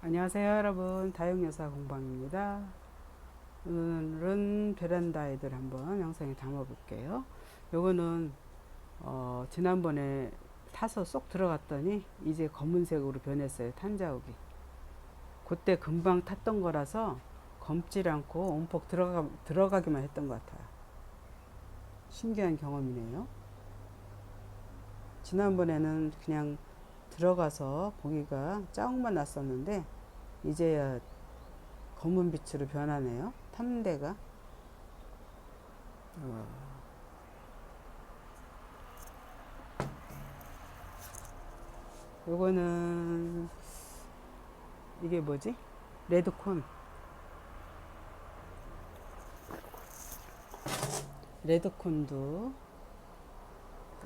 안녕하세요 여러분. 다육여사 공방입니다. 오늘은 베란다 애들 한번 영상에 담아 볼게요. 요거는 어, 지난번에 타서 쏙 들어갔더니 이제 검은색으로 변했어요 탄자욱이. 그때 금방 탔던 거라서 검질 않고 온폭 들어가, 들어가기만 했던 것 같아요. 신기한 경험이네요. 지난번에는 그냥 들어가서 고기가 자욱만 났었는데 이제야 검은 빛으로 변하네요. 탐대가. 어. 요거는 이게 뭐지? 레드콘. 레드콘도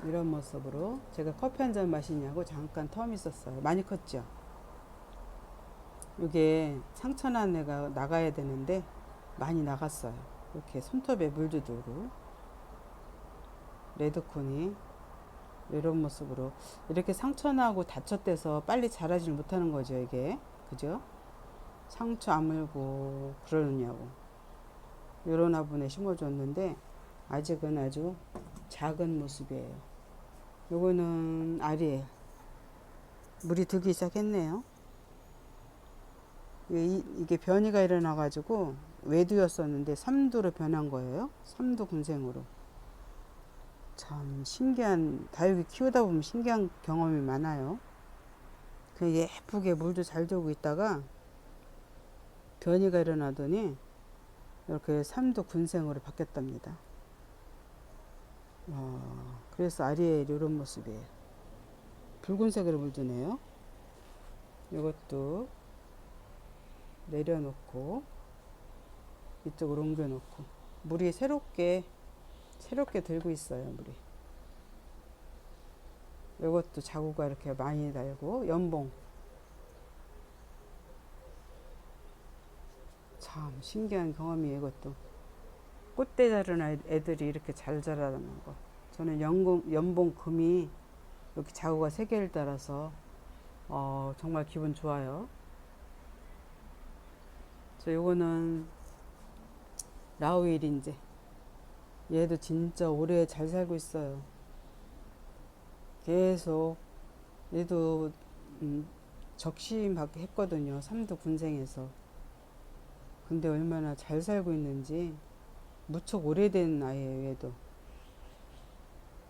이런 모습으로 제가 커피 한 잔 마시냐고 잠깐 텀 있었어요. 많이 컸죠? 이게 상처난 애가 나가야 되는데 많이 나갔어요. 이렇게 손톱에 물도 들고 레드콘이 이런 모습으로 이렇게 상처나고 다쳤대서 빨리 자라질 못하는 거죠 이게 그죠? 상처 아물고 그러느냐고 이런 화분에 심어줬는데 아직은 아주 작은 모습이에요. 요거는 알이에요. 물이 들기 시작했네요. 이, 이게 변이가 일어나가지고 외두였었는데 삼두로 변한 거예요. 삼두 군생으로. 참 신기한 다육이 키우다 보면 신기한 경험이 많아요. 그 예쁘게 물도 잘 들고 있다가 변이가 일어나더니 이렇게 삼두 군생으로 바뀌었답니다. 어, 그래서 아리엘 이런 모습이에요. 붉은색으로 물드네요. 이것도 내려놓고 이쪽으로 옮겨놓고 물이 새롭게 새롭게 들고 있어요 물이. 이것도 자구가 이렇게 많이 달고 연봉 참 신기한 경험이에요 이것도. 꽃대 자른 애들이 이렇게 잘 자라는 거. 저는 연봉, 연봉 금이 이렇게 자구가 세 개를 따라서 어, 정말 기분 좋아요. 저 요거는 라우일인제. 얘도 진짜 오래 잘 살고 있어요. 계속 얘도 음, 적심하게 했거든요. 삼두 군생에서. 근데 얼마나 잘 살고 있는지 무척 오래된 아이예요, 얘도.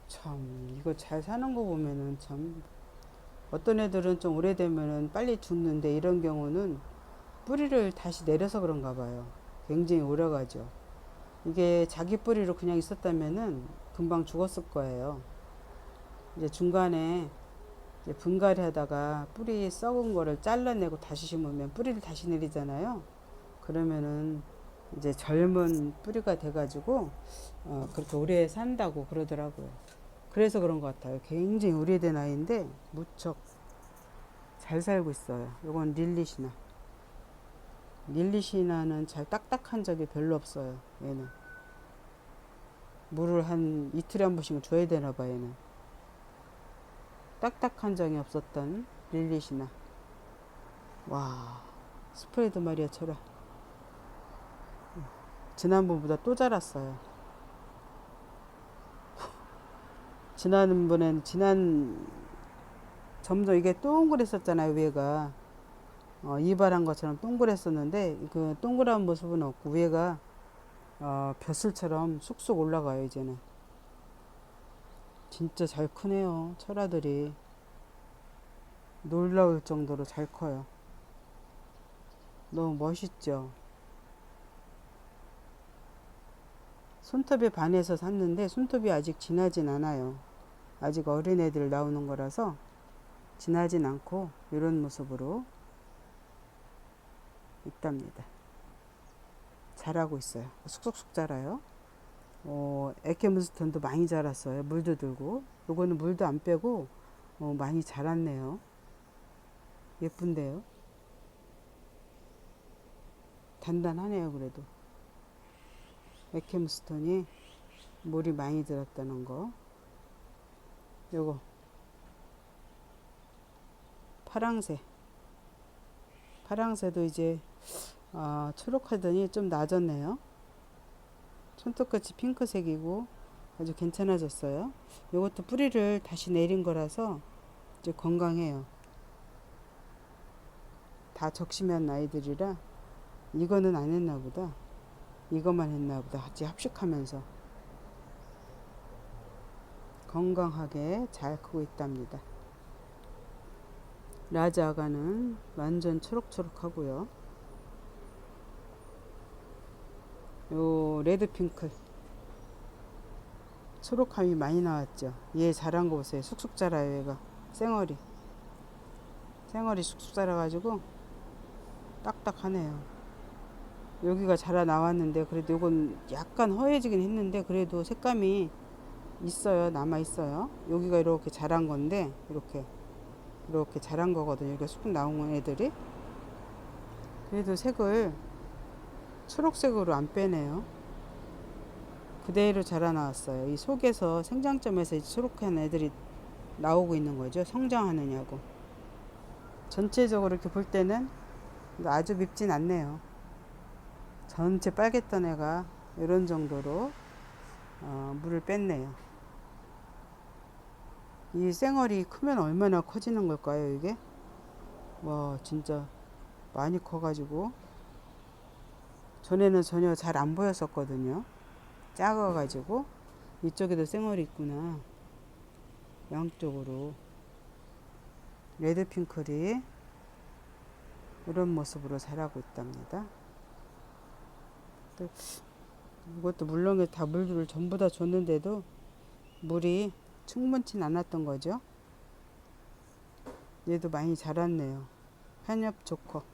참, 이거 잘 사는 거 보면은 참, 어떤 애들은 좀 오래되면은 빨리 죽는데 이런 경우는 뿌리를 다시 내려서 그런가 봐요. 굉장히 오래 가죠. 이게 자기 뿌리로 그냥 있었다면은 금방 죽었을 거예요. 이제 중간에 이제 분갈이 하다가 뿌리 썩은 거를 잘라내고 다시 심으면 뿌리를 다시 내리잖아요. 그러면은 이제 젊은 뿌리가 돼가지고 어, 그렇게 오래 산다고 그러더라고요. 그래서 그런 것 같아요. 굉장히 오래된 아이인데 무척 잘 살고 있어요. 이건 릴리시나. 릴리시나는 잘 딱딱한 적이 별로 없어요. 얘는 물을 한 이틀에 한 번씩 줘야 되나 봐 얘는. 딱딱한 적이 없었던 릴리시나. 와 스프레드 마리아처럼. 지난번보다 또 자랐어요. 지난번엔 지난 점점 이게 동그랬었잖아요 위에가 어, 이발한 것처럼 동그랬었는데 그 동그란 모습은 없고 위에가 어, 벼슬처럼 쑥쑥 올라가요 이제는. 진짜 잘 크네요 철아들이. 놀라울 정도로 잘 커요. 너무 멋있죠? 손톱에 반해서 샀는데 손톱이 아직 진하진 않아요. 아직 어린 애들 나오는 거라서 진하진 않고 이런 모습으로 있답니다. 자라고 있어요. 쑥쑥쑥 자라요. 어, 에케문스턴도 많이 자랐어요. 물도 들고. 요거는 물도 안 빼고 어, 많이 자랐네요. 예쁜데요. 단단하네요, 그래도. 에케무스톤이 물이 많이 들었다는 거. 요거 파랑색 파랑새도 이제 어, 초록하더니 좀 나아졌네요. 손톱같이 핑크색이고 아주 괜찮아졌어요. 이것도 뿌리를 다시 내린 거라서 이제 건강해요. 다 적심한 아이들이라 이거는 안 했나 보다. 이것만 했나 보다. 같이 합식하면서 건강하게 잘 크고 있답니다. 라자가는 완전 초록초록하고요. 요 레드핑클 초록함이 많이 나왔죠. 얘 자란 거 보세요. 쑥쑥 자라요 얘가 쌩얼이 쌩얼이 쑥쑥 자라가지고 딱딱하네요. 여기가 자라 나왔는데 그래도 이건 약간 허해지긴 했는데 그래도 색감이 있어요. 남아 있어요. 여기가 이렇게 자란 건데 이렇게 이렇게 자란 거거든요. 이렇게 쑥 나온 애들이 그래도 색을 초록색으로 안 빼네요. 그대로 자라 나왔어요. 이 속에서 생장점에서 초록한 애들이 나오고 있는 거죠. 성장하느냐고. 전체적으로 이렇게 볼 때는 아주 밉진 않네요. 전체 빨갰던 애가 이런 정도로 어, 물을 뺐네요. 이 쌩얼이 크면 얼마나 커지는 걸까요, 이게? 와, 진짜 많이 커가지고. 전에는 전혀 잘 안 보였었거든요. 작아가지고. 이쪽에도 쌩얼이 있구나. 양쪽으로. 레드핑클이 이런 모습으로 자라고 있답니다. 또 이것도 물렁에 다 물을 전부 다 줬는데도 물이 충분치 않았던 거죠. 얘도 많이 자랐네요. 한엽 조커.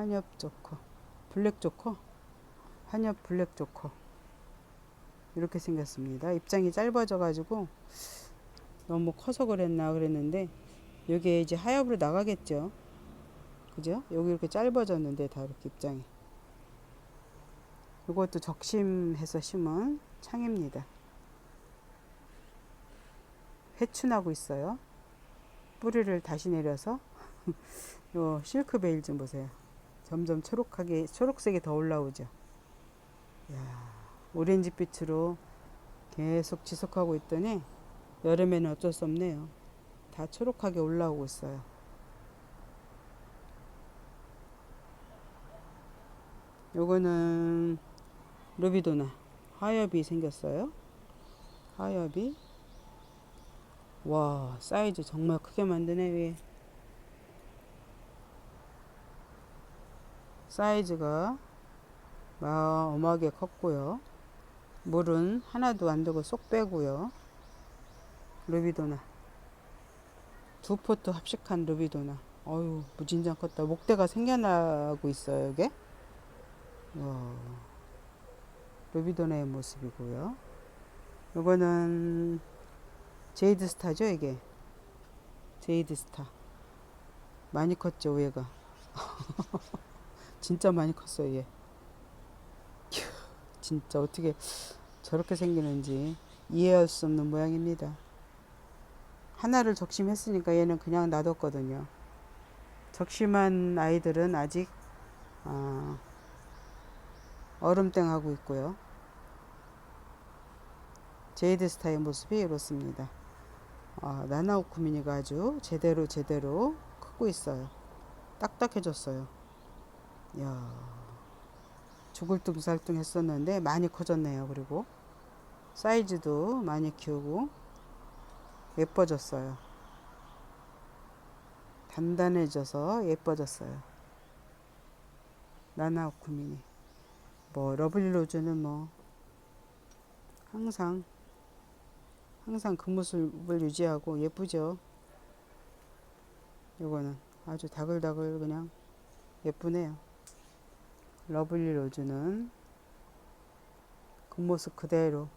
한엽 조커. 블랙 조커. 한엽 블랙 조커. 이렇게 생겼습니다. 입장이 짧아져 가지고 너무 커서 그랬나 그랬는데 여기에 이제 하엽으로 나가겠죠. 그죠? 여기 이렇게 짧아졌는데 다 이렇게 입장이. 이것도 적심해서 심은 창입니다. 회춘하고 있어요. 뿌리를 다시 내려서 요 실크 베일 좀 보세요. 점점 초록하게 초록색이 더 올라오죠. 야, 오렌지빛으로 계속 지속하고 있더니 여름에는 어쩔 수 없네요. 다 초록하게 올라오고 있어요. 요거는 루비도나 하엽이 생겼어요. 하엽이 와 사이즈 정말 크게 만드네 위에 사이즈가 어마하게 컸고요. 물은 하나도 안 되고 쏙 빼고요. 루비도나. 두 포트 합식한 루비도나. 어유 무진장 컸다. 목대가 생겨나고 있어요 이게. 와, 루비도나의 모습이고요. 이거는 제이드 스타죠 이게? 제이드 스타. 많이 컸죠 얘가 진짜 많이 컸어요 얘 캬, 진짜 어떻게 저렇게 생기는지 이해할 수 없는 모양입니다 하나를 적심했으니까 얘는 그냥 놔뒀거든요 적심한 아이들은 아직 어, 얼음땡 하고 있고요. 제이드 스타의 모습이 이렇습니다. 아, 나나오쿠미니가 아주 제대로 제대로 크고 있어요. 딱딱해졌어요. 야 둥살둥 했었는데 많이 커졌네요. 그리고 사이즈도 많이 키우고 예뻐졌어요. 단단해져서 예뻐졌어요. 나나오쿠미니. 뭐 러블리 로즈는 뭐 항상 항상 그 모습을 유지하고 예쁘죠. 요거는 아주 다글다글 그냥 예쁘네요. 러블리 로즈는 그 모습 그대로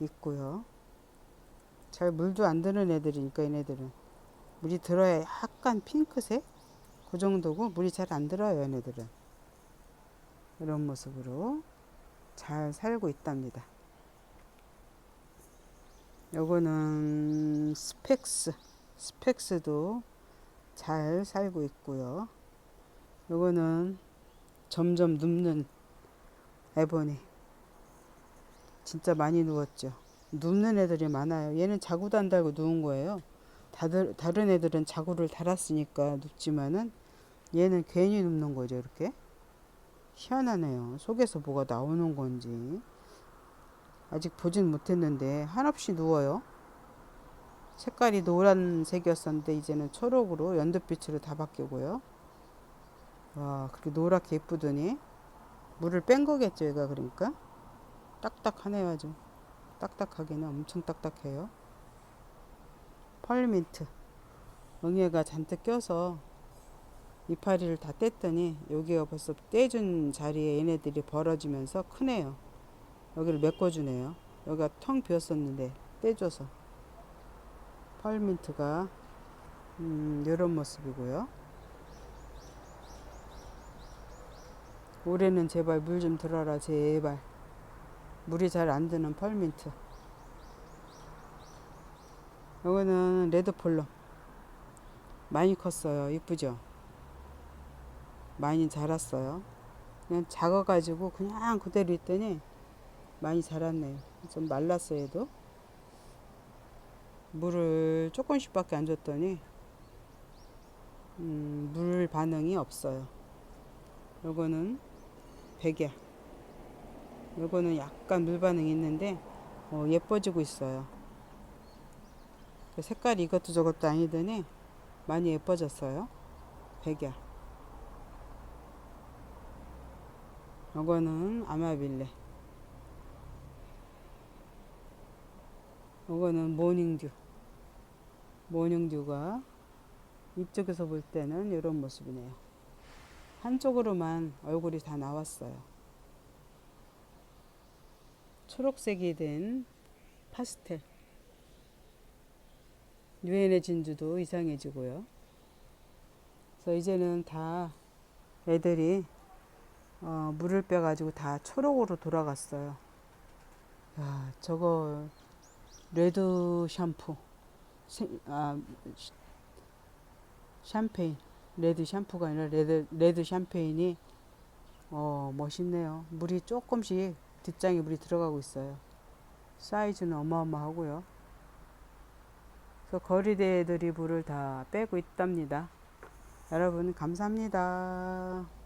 있고요. 잘 물도 안 드는 애들이니까 얘네들은 물이 들어야 약간 핑크색 그 정도고 물이 잘 안 들어요 얘네들은 이런 모습으로 잘 살고 있답니다. 요거는 스펙스 스펙스도 잘 살고 있고요. 요거는 점점 눕는 에보니. 진짜 많이 누웠죠. 눕는 애들이 많아요. 얘는 자구도 안 달고 누운 거예요. 다들, 다른 애들은 자구를 달았으니까 눕지만은 얘는 괜히 눕는 거죠. 이렇게. 희한하네요. 속에서 뭐가 나오는 건지. 아직 보진 못했는데 한없이 누워요. 색깔이 노란색이었었는데 이제는 초록으로 연두빛으로 다 바뀌고요. 와 그렇게 노랗게 예쁘더니 물을 뺀 거겠죠 얘가 그러니까 딱딱하네요 아주 딱딱하기는 엄청 딱딱해요. 펄민트 응애가 잔뜩 껴서 이파리를 다 뗐더니 여기가 벌써 떼준 자리에 얘네들이 벌어지면서 크네요. 여기를 메꿔주네요. 여기가 텅 비었었는데 떼줘서 펄민트가 음, 이런 모습이고요. 올해는 제발 물 좀 들어라 제발. 물이 잘 안 드는 펄민트. 이거는 레드폴로 많이 컸어요. 이쁘죠? 많이 자랐어요. 그냥 작아가지고 그냥 그대로 있더니 많이 자랐네요. 좀 말랐어요 얘도. 물을 조금씩 밖에 안 줬더니 음, 물 반응이 없어요. 요거는 백야. 요거는 약간 물 반응이 있는데 어, 예뻐지고 있어요. 그 색깔이 이것도 저것도 아니더니 많이 예뻐졌어요. 백야. 요거는 아마빌레. 요거는 모닝듀. 모닝듀가 이쪽에서 볼 때는 이런 모습이네요 한쪽으로만 얼굴이 다 나왔어요. 초록색이 된 파스텔. 유엔의 진주도 이상해지고요. 그래서 이제는 다 애들이 어, 물을 빼가지고 다 초록으로 돌아갔어요. 야 저거 레드 샴푸. 세- 아, 시- 샴페인 레드 샴푸가 아니라 레드, 레드 샴페인이 어, 멋있네요. 물이 조금씩 뒷장에 물이 들어가고 있어요. 사이즈는 어마어마하고요. 그래서 거리대 물을 다 빼고 있답니다. 여러분 감사합니다